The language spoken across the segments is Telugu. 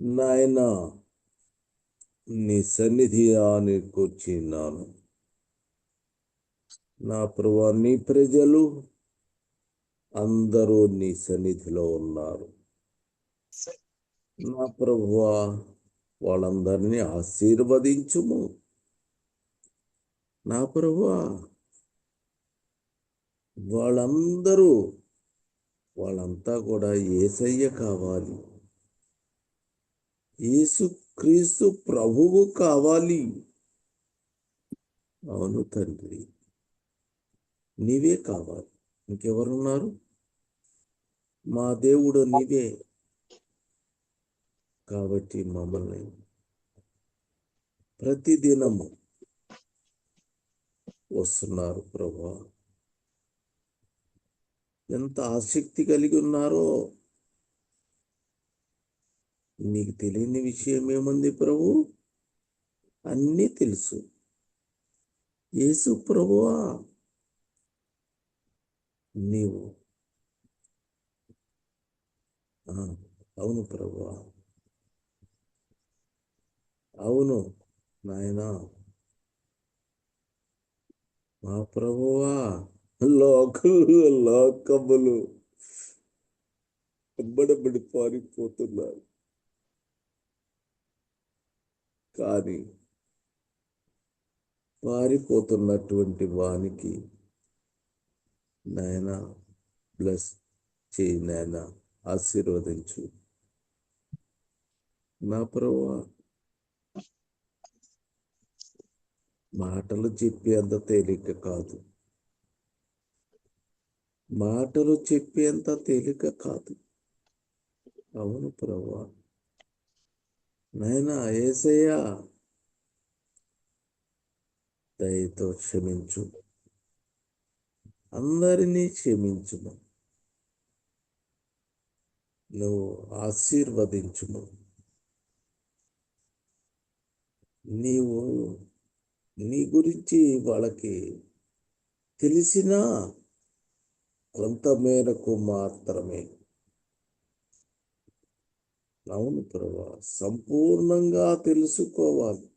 నాయన నీ అని కూర్చున్నాను నా ప్రభా నీ ప్రజలు అందరూ నీ సన్నిధిలో ఉన్నారు. నా ప్రభువా వాళ్ళందరినీ ఆశీర్వదించుము. నా ప్రభువా వాళ్ళందరూ వాళ్ళంతా కూడా ఏసయ్య కావాలి. యేసుక్రీస్తు ప్రభువు కావాలి. అవును తండ్రి. నీవే కావాలి. ఇంకెవరున్నారు? మా దేవుడు నీవే. కాబట్టి మమ్మల్ని ప్రతిదినము వస్తున్నారు ప్రభా. ఎంత ఆసక్తి కలిగి ఉన్నారో నీకు తెలియని విషయం ఏముంది ప్రభు? అన్నీ తెలుసు. యేసు ప్రభువా నీవు. అవును ప్రభువా. అవును నాయనా. మా ప్రభువా లోక లోకములు. ఎంబడబడి పారిపోతున్నారు. కానీ పారిపోతున్నటువంటి వానికి నాయన బ్లెస్ చేయి నాయన ఆశీర్వదించు. నా ప్రభా మాటలు చెప్పేంత తేలిక కాదు. మాటలు చెప్పేంత తేలిక కాదు. అవును ప్రభా నాయనా ఏసయ్యా దయతో క్షమించు. అందరినీ క్షమించుము. నువ్వు ఆశీర్వదించుము. నీవు నీ గురించి వాళ్ళకి తెలిసినా కొంత మేరకు మాత్రమే. అవును ప్రభా సంపూర్ణంగా తెలుసుకోవాలి.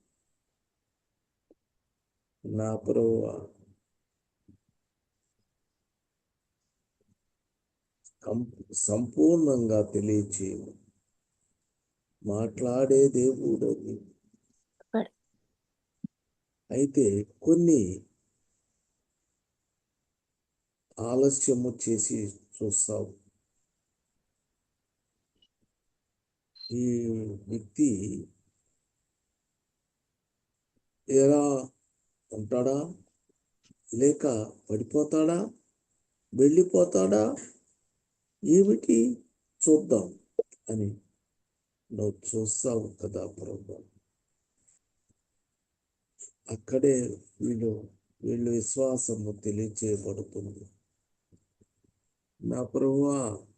నా ప్రభా సంపూర్ణంగా తెలియచేయము మాట్లాడే దేవుడు. అయితే కొన్ని ఆలస్యము చేసి చూస్తావు. ఈ వ్యక్తి ఎలా ఉంటాడా? లేక పడిపోతాడా? వెళ్ళిపోతాడా? ఏమిటి చూద్దాం అని నువ్వు చూస్తావు కదా ప్రభు. అక్కడే వీళ్ళు వీళ్ళు విశ్వాసము తెలియచేయబడుతుంది. నా ప్రభువా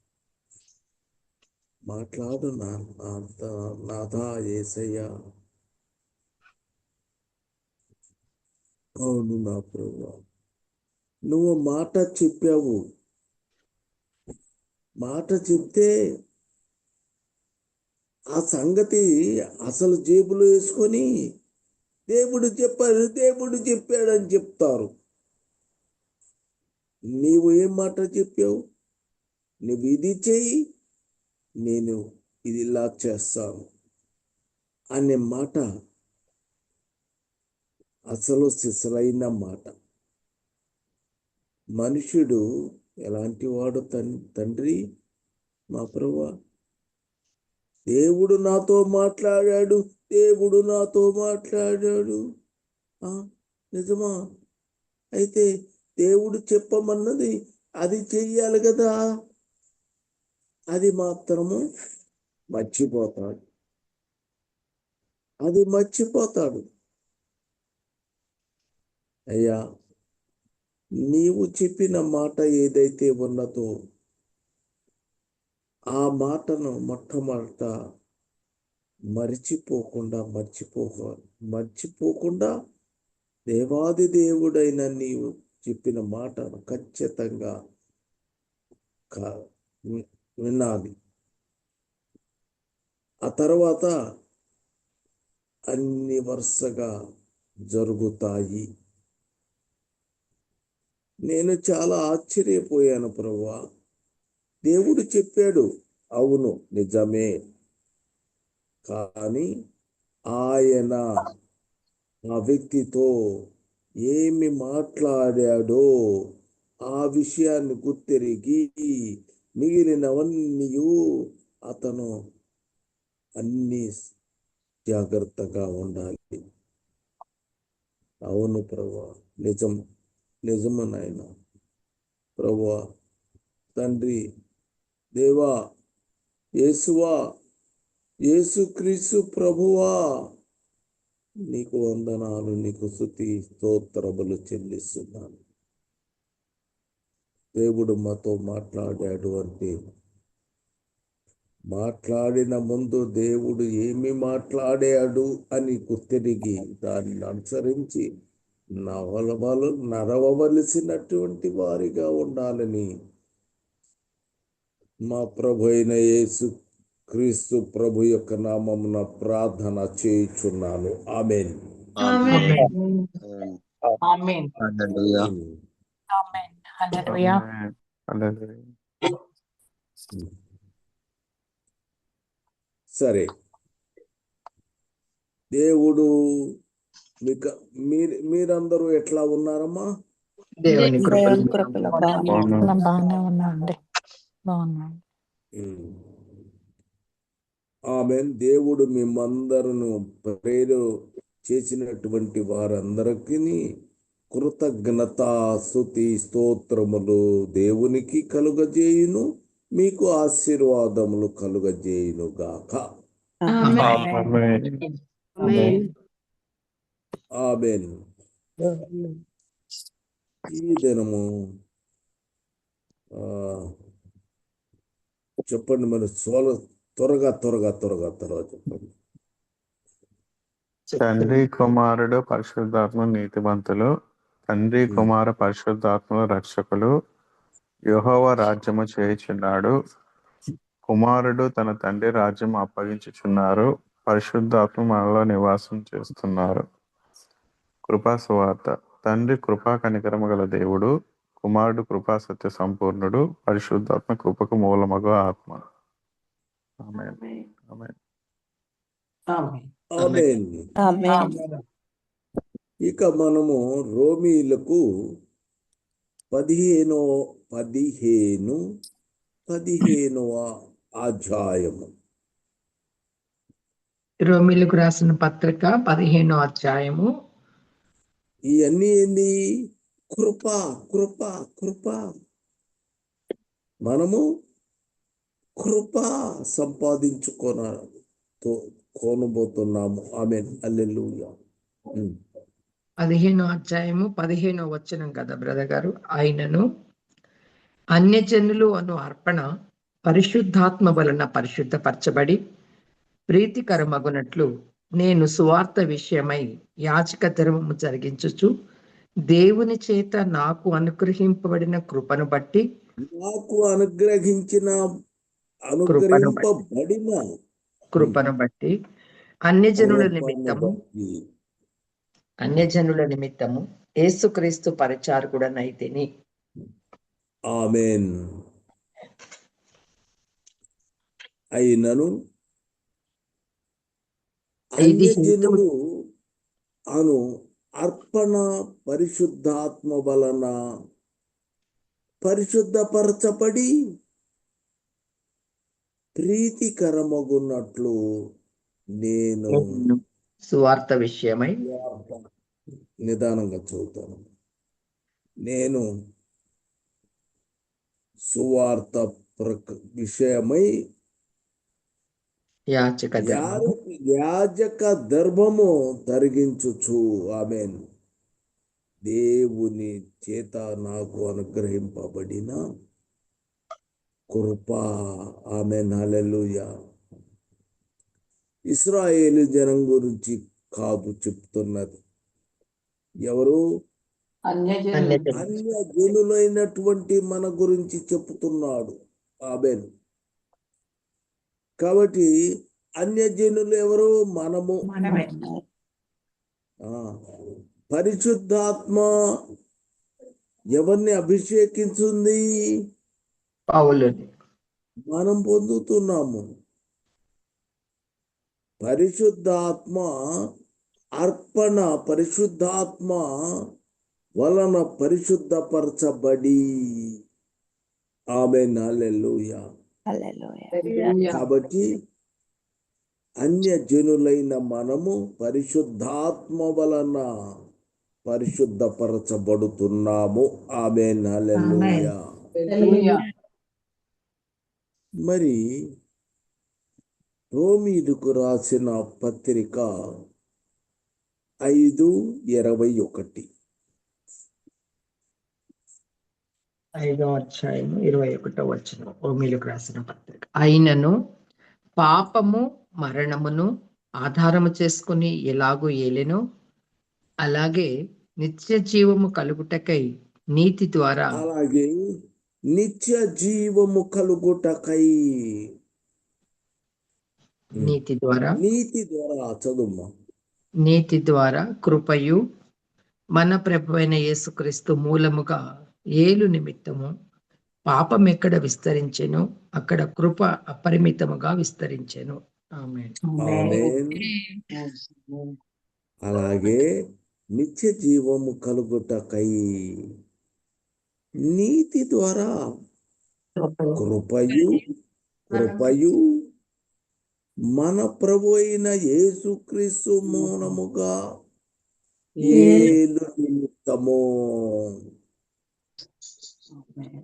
మాట్లాడు నా నాథా ఏసయ్య. అవును నా ప్రభు. నువ్వు మాట చెప్పావు. మాట చెప్తే ఆ సంగతి అసలు జేబులో వేసుకొని దేవుడు చెప్పాడు దేవుడు చెప్పాడని చెప్తారు. నీవు ఏం మాట చెప్పావు? నువ్వు ఇది చెయ్యి. నేను ఇది ఇలా చేస్తాను అనే మాట అసలు సిసలైన మాట. మనుషుడు ఎలాంటి వాడు తన్ తండ్రి? మా ప్రభు దేవుడు నాతో మాట్లాడాడు దేవుడు నాతో మాట్లాడాడు. నిజమా? అయితే దేవుడు చెప్పమన్నది అది చెయ్యాలి కదా. అది మాత్రము మర్చిపోతాడు. అది మర్చిపోతాడు. అయ్యా నీవు చెప్పిన మాట ఏదైతే ఉన్నదో ఆ మాటను మొట్టమొదట మర్చిపోకుండా మర్చిపోక మర్చిపోకుండా దేవాది దేవుడైన నీవు చెప్పిన మాటను ఖచ్చితంగా వినాలి ఆ తర్వాత అన్ని వరుసగా జరుగుతాయి. నేను చాలా ఆశ్చర్యపోయాను ప్రభువా దేవుడు చెప్పాడు అవును నిజమే. కానీ ఆయన ఆ వ్యక్తితో ఏమి మాట్లాడాడో ఆ విషయాన్ని గుర్తిరిగి మిగిలినవన్నీ అతను అన్ని జాగ్రత్తగా ఉండాలి. అవును ప్రభా. నిజం. నిజము నాయన. తండ్రి దేవా యేసువా యేసుక్రీస్తు ప్రభువా నీకు వందనాలు నీకు స్థుతి స్తోత్రములు చెల్లిస్తున్నాను. దేవుడు మాతో మాట్లాడాడు అంటే మాట్లాడిన ముందు దేవుడు ఏమి మాట్లాడాడు? అని గుర్తిరిగి దాన్ని అనుసరించి నవలవలు నరవవలసినటువంటి వారిగా ఉండాలని మా ప్రభు అయిన యేసు క్రీస్తు ప్రభు యొక్క నామమున ప్రార్థన చేయుచున్నాను. ఆమెన్. ఆమేన్. ఆమేన్. హల్లెలూయా సరే. దేవుడు మీకు మీరు మీరందరూ ఎట్లా ఉన్నారమ్మా? దేవుని కృపలో బాగున్నా. ఆమె దేవుడు మిమ్మందరును ప్రేరు చేసినటువంటి వారందరికీ కృతజ్ఞత స్తుతి స్తోత్రములు దేవునికి కలుగజేయును మీకు ఆశీర్వాదములు కలుగజేయును గాక ఆమేన్. ఆమేన్ ఆమేన్. ఆమెన్ ఈ దినము ఆ, చెప్పండి మరి సోల త్వరగా త్వరగా త్వరగా త్వరగా చెప్పండి తండ్రి కుమారుడు పరిశుద్ధాత్మ నీతివంతులు తండ్రి కుమార పరిశుద్ధాత్మల రక్షకులు యెహోవ రాజ్యము చేయుచున్నాడు. కుమారుడు తన తండ్రి రాజ్యం అప్పగించుచున్నారు. పరిశుద్ధాత్మ మనలో నివాసం చేస్తున్నారు. కృపా సువార్త. తండ్రి కృపా కనికరము గల దేవుడు కుమారుడు కృపా సత్య సంపూర్ణుడు పరిశుద్ధాత్మ కృపకు మూలమగు ఆత్మ. ఆమేన్. ఆమేన్. ఆమేన్. ఇక మనము రోమీలకు పదిహేనో పదిహేను పదిహేనవ అధ్యాయము. రోమిలకు రాసిన పత్రిక పదిహేనో అధ్యాయము. ఇవన్నీ ఏంది? కృప కృప కృప. మనము కృప సంపాదించుకోన కోనబోతున్నాము. ఆమె అల్లెలుయ పదిహేనో అధ్యాయము పదిహేనో వచనం కదా బ్రదర్ గారు? ఆయనను అన్యజనులు అను అర్పణ పరిశుద్ధాత్మ వలన పరిశుద్ధపరచబడి ప్రీతికరమగునట్లు నేను సువార్త విషయమై యాచక ధర్మము జరిగించుచు దేవుని చేత నాకు అనుగ్రహింపబడిన కృపను బట్టి నాకు అనుగ్రహించిన అనుగ్రహింపబడిన కృపను బట్టి అన్యజనుల నిమిత్తము అన్యజనుల నిమిత్తము యేసుక్రీస్తు పరిచారకుడనైతిని ఆమెన్. అయినను అన్యజనులు అను అర్పణ పరిశుద్ధాత్మ వలన పరిశుద్ధపరచబడి ప్రీతికరమగున్నట్లు నేను సువార్త విషయమై నిదానంగా చదువుతాను. నేను సువార్త ప్రక విషయమై యాచక యాజక- ధర్మము ధరిగించుచు ఆమెన్. దేవుని చేత నాకు అనుగ్రహింపబడిన కృప ఆమెన్. హల్లెలూయా. ఇస్రాయేలు జనం గురించి కాదు చెప్తున్నది. ఎవరు? అన్యజనులు. అన్య జనులైనటువంటి మన గురించి చెప్తున్నాడు ఆమెన్ కాబట్టి అన్యజనులు ఎవరు? మనము. మనమే. ఆ, పరిశుద్ధాత్మ ఎవరిని అభిషేకించుంది? మనం పొందుతున్నాము. పరిశుద్ధాత్మ అర్పణ పరిశుద్ధాత్మ వలన పరిశుద్ధపరచబడి. ఆమె నాలెల్లుయా హల్లెలూయా. కాబట్టి అన్య జనులైన మనము పరిశుద్ధాత్మ వలన పరిశుద్ధపరచబడుతున్నాము. ఆమె నాలెల్లుయా హల్లెలూయా. మరి రోమీదుకు రాసిన పత్రిక ఐదు ఇరవై ఒకటి. ఐదో అధ్యాయము ఇరవై ఒకటో వచ్చిన ఓమిలకు రాసిన పత్రిక. అయినను పాపము మరణమును ఆధారము చేసుకుని ఎలాగూ ఏలెనో? అలాగే నిత్య జీవము కలుగుటకై నీతి ద్వారా అలాగే నిత్య జీవము కలుగుటకై నీతి ద్వారా నీతి ద్వారా చదువు నీతి ద్వారా కృపయు. మన ప్రభువైన యేసుక్రీస్తు మూలముగా ఏలు నిమిత్తము పాపం ఎక్కడ విస్తరించెను అక్కడ కృప అపరిమితముగా విస్తరించెను. అలాగే నిత్య జీవము కలుగుటకై నీతి ద్వారా కృపయు కృపయు మన ప్రభు అయిన యేసుక్రీస్తు మూలముగా ఏలు నిమిత్తము.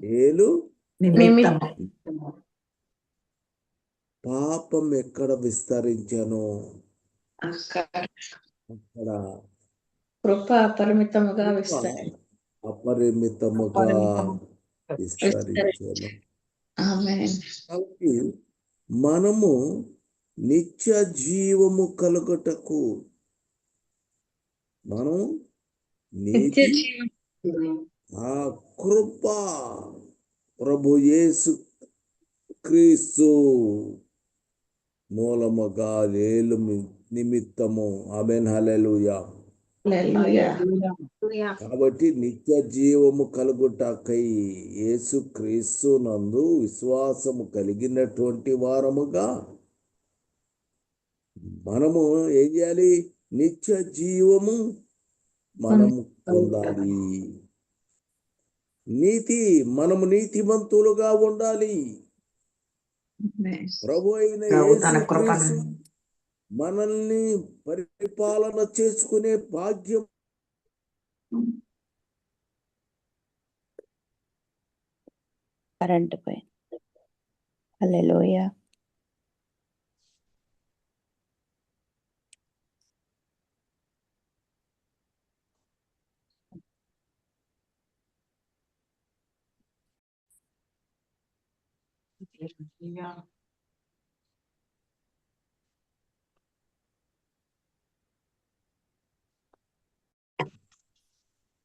ఏలు? పాపం ఎక్కడ విస్తరించను? అక్కడ కృప అపరిమితముగా అపరిమితముగా విస్తరించను. మనము నిత్య జీవము కలుగుటకు. మనం నిత్య నీతి జీవం ఆ కృప ప్రభు యేసు క్రీస్తు మూలముగా లేలు నిమిత్తము. ఆమెన్. హల్లెలూయా. హల్లెలూయా. కాబట్టి నిత్య జీవము కలుగుటకై యేసు క్రీస్తు నందు విశ్వాసము కలిగినటువంటి వారముగా మనము ఏం చేయాలి? నిత్య జీవము మనము పొందాలి. నీతి మనము నీతిమంతులుగా ఉండాలి. ప్రభు అయిన మనల్ని పరిపాలన చేసుకునే భాగ్యం కరెంట్ పోయింది.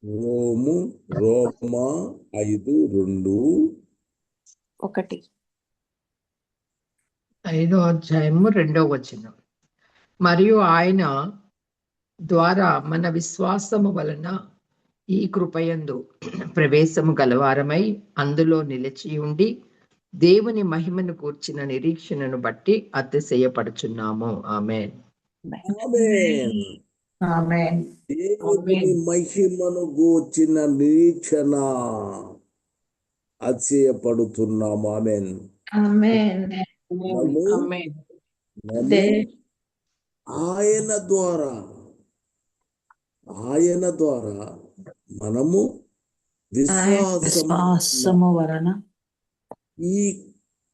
రోము రోమా ఐదు రెండు. ఒకటి. ఐదో అధ్యాయము రెండో వచనం. మరియు ఆయన ద్వారా మన విశ్వాసము వలన ఈ కృపయందు ప్రవేశము గలవారమై అందులో నిలిచి ఉండి దేవుని మహిమను కూర్చిన నిరీక్షణను బట్టి అతిశయపడుచున్నాము ఆమె ఆమేన్. ఆమేన్. దేవుని మహిమను గూర్చిన నిరీక్షణ అతిశయపడుతున్నాము ఆమెన్. ఆమేన్. ఆమేన్. మనము దే- ఆయన ద్వారా ఆయన ద్వారా మనము విశ్వాసము విశ్వాసము వలన ఈ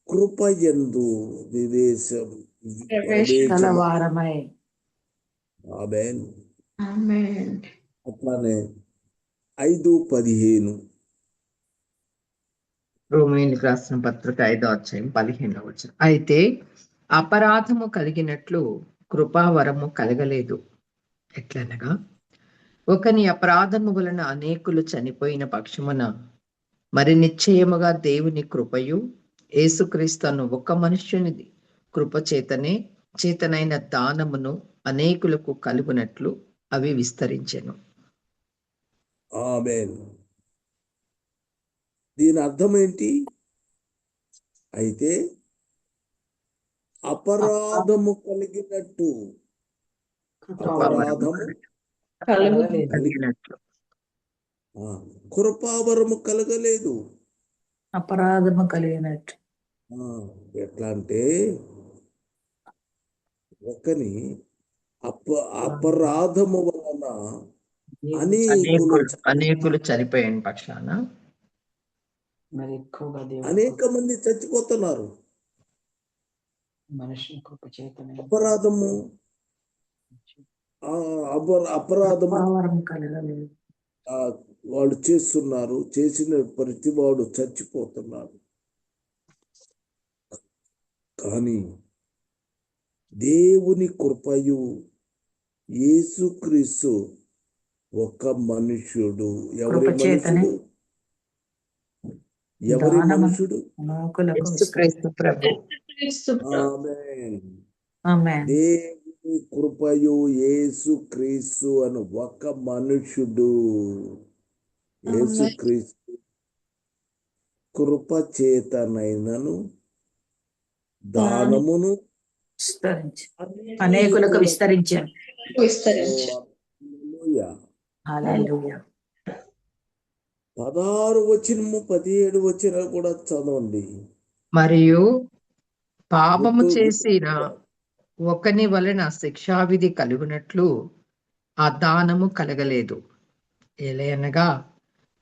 కృపయందు ఆమేన్. అట్లానే ఐదు పదిహేను. రోమిలకు రాసిన పత్రిక ఐదో అధ్యాయం పదిహేనవ వచనం అయితే అపరాధము కలిగినట్లు కృపావరము కలగలేదు. ఎట్లనగా? ఒకని అపరాధము వలన అనేకులు చనిపోయిన పక్షమున మరి నిశ్చయముగా దేవుని కృపయు యేసుక్రీస్తును ఒక మనుష్యునిది కృప చేతనే చేతనైన దానమును అనేకులకు కలుగునట్లు అవి విస్తరించెను. ఆమెన్. దీని అర్థం ఏంటి? అయితే అపరాధము కలిగినట్టు అపరాధము కలిగినట్లు కృపావరము కలగలేదు. అపరాధము కలిగినట్టు. ఎట్లా అంటే ఒకని అప అపరాధము వలన అనేకులు చనిపోయిన పక్షాన మరి ఎక్కువగా అనేక మంది చచ్చిపోతున్నారు. చేతనే. అపరాధము. అపరాధము. కృపావరం కలగలేదు. ఆ, వాళ్ళు చేస్తున్నారు చేసిన ప్రతి వాడు చచ్చిపోతున్నాడు. కానీ దేవుని కృపయు యేసుక్రీస్తు ఒక మనుష్యుడు. ఎవరి మనుషుడు ఎవరి. మనుషుడు దేవుని కృపయు యేసు క్రీస్తు అని ఒక మనుషుడు యేసు క్రీస్తు కృప చేతనైనను దానమును విస్తరించి. అనేకులకు విస్తరించాను విస్తరించు. హల్లెలూయా. హల్లెలూయా. పదహారు వచనము పదిహేడు వచన కూడా చదవండి. మరియు పాపము చేసిన ఒకని వలన శిక్షావిధి కలుగునట్లు ఆ దానము కలగలేదు. ఎలయనగా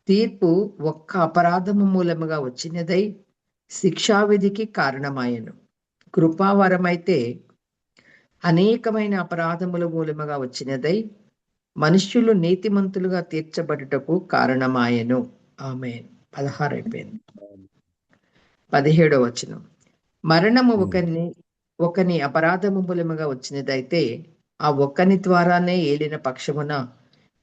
తీర్పు ఒక్క అపరాధము మూలముగా వచ్చినదై శిక్షావిధికి కారణమాయను. కృపావరమైతే అనేకమైన అపరాధముల మూలముగా వచ్చినదై మనుష్యులు నీతిమంతులుగా తీర్చబడుటకు కారణమాయను. ఆమె పదహారు అయిపోయింది. పదిహేడో వచనం. మరణము ఒకని ఒకని అపరాధము మూలముగా వచ్చినదైతే ఆ ఒక్కని ద్వారానే ఏలిన పక్షమున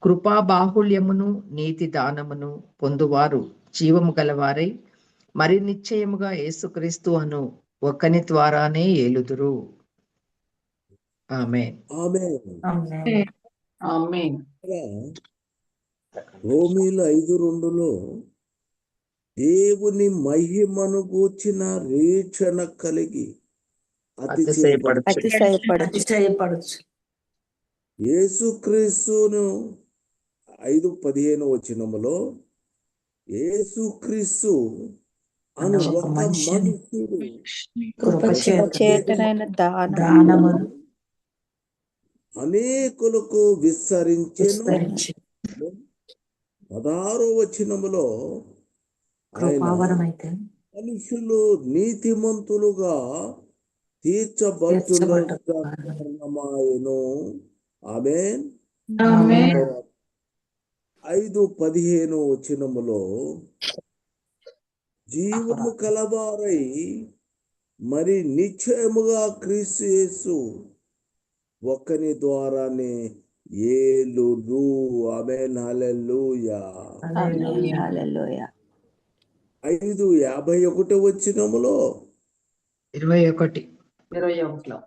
కృపా బాహుళ్యమును నీతి దానమును పొందువారు జీవము గలవారై మరి నిశ్చయముగా యేసుక్రీస్తు అను ఒక్కని ద్వారానే ఏలుదురు. ఆమె ఆమెన్. ఆమేన్. ఆమేన్. రోమీలు ఐదు రెండులో దేవుని మహిమను గూర్చిన రీక్షణ కలిగి అతిశయపడు అతిశయపడుచు అతిశయపడు అతిశయపడచ్చు యేసుక్రీస్తును ఐదు పదిహేను వచనములో యేసుక్రీస్తు అను ఒక మనుషుడు. అనేకులకు విస్తరించెను. విస్తరించి పదహారో వచనములో మనుషులు నీతిమంతులుగా తీర్చబడుతున్నమాయను ఆమెన్. ఆమేన్. ఐదు పదిహేను వచనములో జీవము కలవారై మరి నిశ్చయముగా క్రీస్తు యేసు ఒక్కని ద్వారానే ఏలును. ఆమెన్. హల్లెలూయా. Hallelujah hallelujah. ఐదు యాభై ఒకటో వచనములో ఇరవై ఒకటి. ఇరవై ఒకటిలో.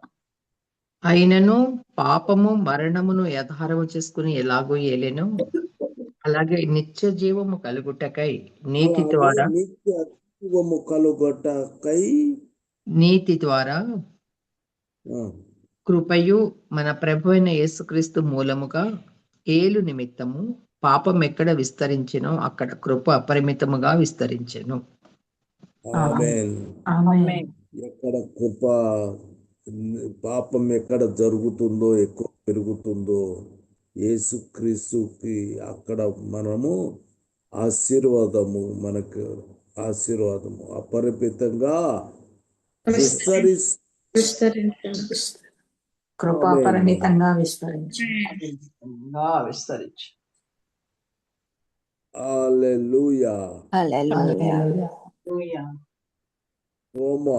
అయినను పాపము మరణమును యథారము చేసుకుని ఎలాగో ఏలెను. అలాగే నిత్య జీవము కలుగుటకై నీతి ద్వారా నిత్య జీవము కలుగొట్టకై నీతి ద్వారా కృపయు మన ప్రభు అయిన యేసుక్రీస్తు మూలముగా ఏలు నిమిత్తము పాపం ఎక్కడ విస్తరించెనో అక్కడ కృప అపరిమితముగా విస్తరించెను. ఆమేన్. ఆమేన్. ఎక్కడ కృప పాపం ఎక్కడ జరుగుతుందో ఎక్కువ పెరుగుతుందో యేసుక్రీస్తుకి అక్కడ మనము ఆశీర్వాదము మనకు ఆశీర్వాదము. అపరిమితంగా విస్తరిస్ విస్తరించు. కృపాపరిమితంగా విస్తరించి విస్తరించి. హల్లెలూయా. హల్లెలూయా. హల్లెలూయా. రోమ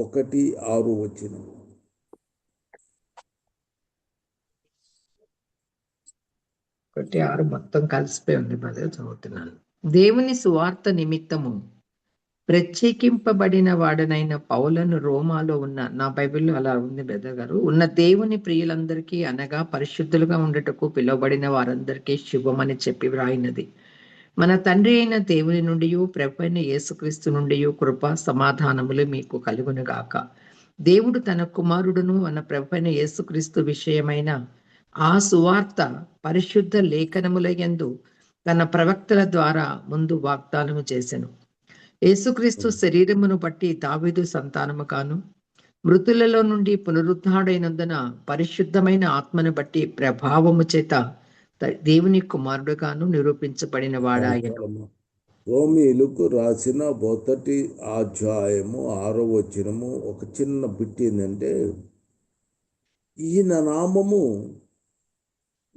ఒకటి ఆరు వచ్చిన ఒకటి ఆరు మొత్తం కలిసిపోయి ఉంది మళ్ళీ చదువుతున్నాను. దేవుని సువార్త నిమిత్తము ప్రత్యేకింపబడిన వాడనైన పౌలను రోమాలో ఉన్న నా బైబిల్లో అలా ఉంది బ్రదర్ గారు ఉన్న దేవుని ప్రియులందరికీ అనగా పరిశుద్ధులుగా ఉండటకు పిలువబడిన వారందరికీ శుభమని చెప్పి వ్రాయినది. మన తండ్రి అయిన దేవుని నుండి ప్రభు యేసుక్రీస్తు నుండి కృప సమాధానములు మీకు కలుగునుగాక. దేవుడు తన కుమారుడును మన ప్రభు యేసుక్రీస్తు విషయమైన ఆ సువార్త పరిశుద్ధ లేఖనముల యందు తన ప్రవక్తల ద్వారా ముందు వాగ్దానము చేసెను. యేసుక్రీస్తు శరీరమును బట్టి దావీదు సంతానము కాను మృతులలో నుండి పునరుద్ధాడైనందున పరిశుద్ధమైన ఆత్మను బట్టి ప్రభావము చేత దేవుని కుమారుడుగాను నిరూపించబడిన వాడాయను. రోమీలకు రాసిన మొదటి అధ్యాయము ఆరో వచనము ఒక చిన్న బిట్ ఏంటంటే ఈయన నామము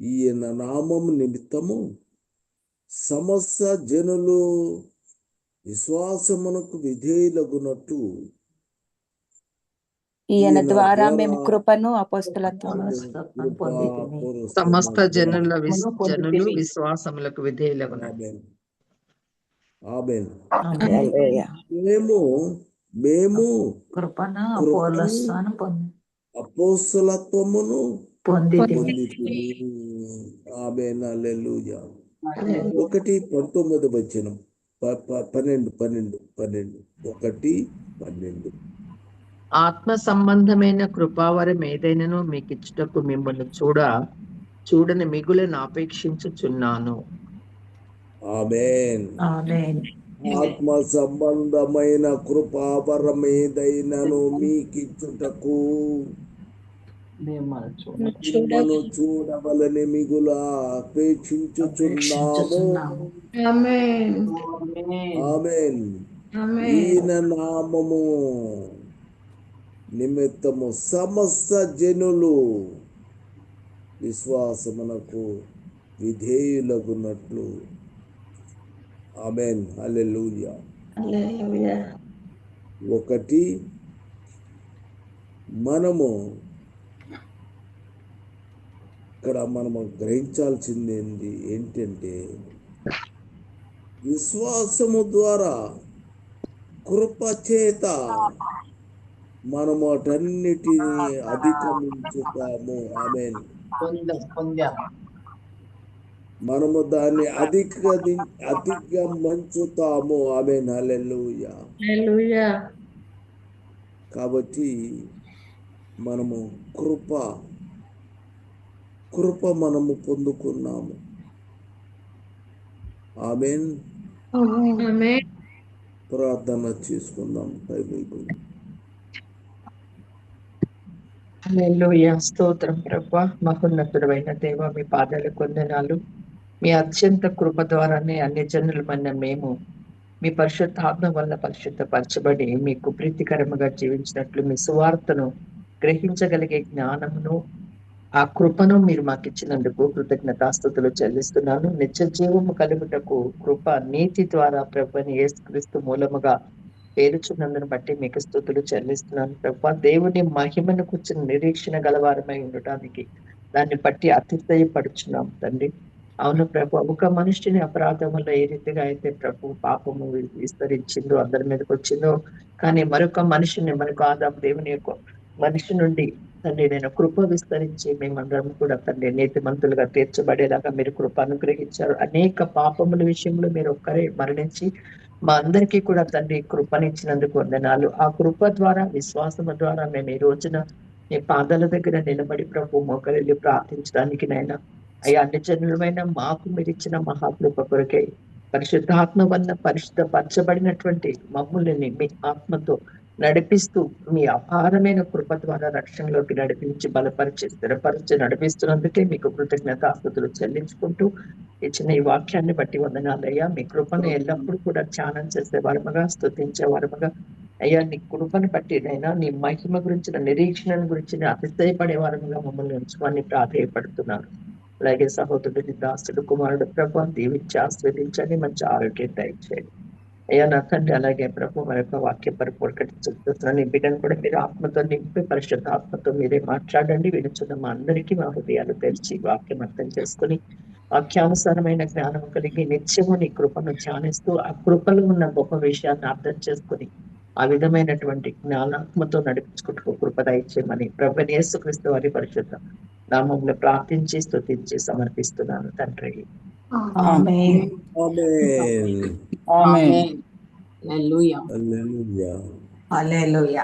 ఈయన నామము నిమిత్తము సమస్త జనులు విశ్వాసమునకు విధేయులగునట్టు ఈయన ద్వారా మేము కృపను అపోస్తలత్వము సమస్త జనుల. జనులు విశ్వాసములకు. హల్లెలూయా. మేము మేము కృపణ అపోస్తలత్వమును ఆమేన్. హల్లెలూయా. ఒకటి పంతొమ్మిది ప- పన్నెండు పన్నెండు పన్నెండు. ఒకటి పన్నెండు. ఆత్మ సంబంధమైన కృపావరం ఏదైనాను మీకు ఇచ్చుటకు మిమ్మల్ని చూడ చూడని మిగులను ఆమెన్. ఆమేన్. ఆత్మ సంబంధమైన కృపావరం ఏదైనాను మీకిచ్చుటకు మిమ్మల్ని చూడవలని మిగుల అపేక్షించుచున్నాము. ఆమేన్ ఆమేన్. ఆమెన్. ఆమేన్. ఈయన నామము నిమిత్తము సమస్త జనులు విశ్వాసమునకు విధేయులగున్నట్లు ఆమెన్. హల్లెలూయా. హల్లెలూయా. ఒకటి మనము ఇక్కడ మనము గ్రహించాల్సింది ఏంటి ఏంటంటే విశ్వాసము ద్వారా కృప చేత మనము అటన్నిటిని అధిగమించుతాము. ఆమెన్. పొందాం పొందాం. మనము దాన్ని అధిక అధిగమించుతాము. ఆమెన్. హల్లెలూయా. హల్లెలూయా. కాబట్టి మనము కృప కృప మనము పొందుకున్నాము. ఆమెన్. ప్రార్థన చేసుకుందాం బైబిల్ హల్లెలూయా. స్తోత్రం ప్రభా. మహోన్నతుడైన దేవ మీ పాదాల కొందనాలు. మీ అత్యంత కృప ద్వారానే అన్ని జనులమైన మేము. మీ పరిశుద్ధాత్మ వల్ల పరిశుద్ధపరచబడి మీకు ప్రీతికరముగా జీవించినట్లు మీ సువార్తను గ్రహించగలిగే జ్ఞానమును ఆ కృపను మీరు మాకు ఇచ్చినందుకు కృతజ్ఞతాస్థుతులు చెల్లిస్తున్నాను. నిత్య జీవము కలుగుటకు కృప నీతి ద్వారా ప్రభుని ఏసుక్రీస్తు మూలముగా పేరుచున్నందును బట్టి మీకు స్థుతులు చెల్లిస్తున్నాను. ప్రభు దేవుని మహిమను కూర్చుని నిరీక్షణ గలవారమై ఉండటానికి దాన్ని బట్టి అతిశయపడుచున్నాం తండ్రి. అవును ప్రభు ఒక మనిషిని అపరాధం వల్ల ఏ రీతిగా అయితే ప్రభు పాపము విస్తరించిందో అందరి మీదకి వచ్చిందో కానీ మరొక మనిషిని మనకు ఆదాం దేవుని యొక్క మనిషి నుండి తండ్రి నేను కృప విస్తరించి మేమందరం కూడా తండ్రి నీతిమంతులుగా తీర్చబడేలాగా మీరు కృప అనుగ్రహించారు. అనేక పాపముల విషయంలో మీరు ఒక్కరే మరణించి మా అందరికీ కూడా తండ్రి కృపనిచ్చినందుకు వందనాలు. ఆ కృప ద్వారా విశ్వాసం ద్వారా మేము ఈ రోజున మీ పాదాల దగ్గర నిలబడి ప్రభు మోకరిల్లి ప్రార్థించడానికి నైనా అయ్యా నిజనులమైన మాకు మీరు ఇచ్చిన మహాకృప కొరకై పరిశుద్ధాత్మ వల్ల పరిశుద్ధపరచబడినటువంటి మమ్ములని మీ ఆత్మతో నడిపిస్తూ మీ అపారమైన కృప ద్వారా రక్షణలోకి నడిపించి బలపరిచి స్థిరపరిచి నడిపిస్తున్నందుకే మీకు కృతజ్ఞతాస్థుతులు చెల్లించుకుంటూ ఇచ్చిన ఈ వాక్యాన్ని బట్టి వందనాలయ్యా మీ కృపను ఎల్లప్పుడూ కూడా ధ్యానం చేసే వరమగా స్థుతించే వరమగా. అయ్యా నీ కృపను బట్టి నైనా నీ మహిమ గురించిన నిరీక్షణ గురించి అతిశయపడే వారముగా మమ్మల్ని ఉంచుకొని ప్రాధేయపడుతున్నారు. అలాగే సహోదరుడి దాసుడు కుమారుడు ప్రభు దీవించి ఆస్వాదించండి మంచి ఆరోగ్యం దయచేయండి. అయ్యా నా తండ్రి అలాగే ప్రభు మరొక వాక్య పరిపూర్ణత చూస్తున్నాను ఈ బిడ్డను కూడా మీరు ఆత్మతో నింపి పరిశుద్ధ ఆత్మతో మీరే మాట్లాడండి. వినుచున్న మా అందరికీ మా హృదయాలు తెరిచి వాక్యం అర్థం చేసుకుని వాక్యానుసారమైన జ్ఞానం కలిగి నిత్యము నీ కృపను ధ్యానిస్తూ ఆ కృపలో ఉన్న గొప్ప విషయాన్ని అర్థం చేసుకుని ఆ విధమైనటువంటి జ్ఞానాత్మతో నడిపించుకుంటూ కృప దయచేయమని ప్రభు క్రీస్తు వారి పరిశుద్ధ నామంలో ప్రార్థించి స్థుతించి సమర్పిస్తున్నాను తండ్రి. ఆమేన్ ఆమేన్ ఆమేన్ హల్లెలూయా హల్లెలూయా హల్లెలూయా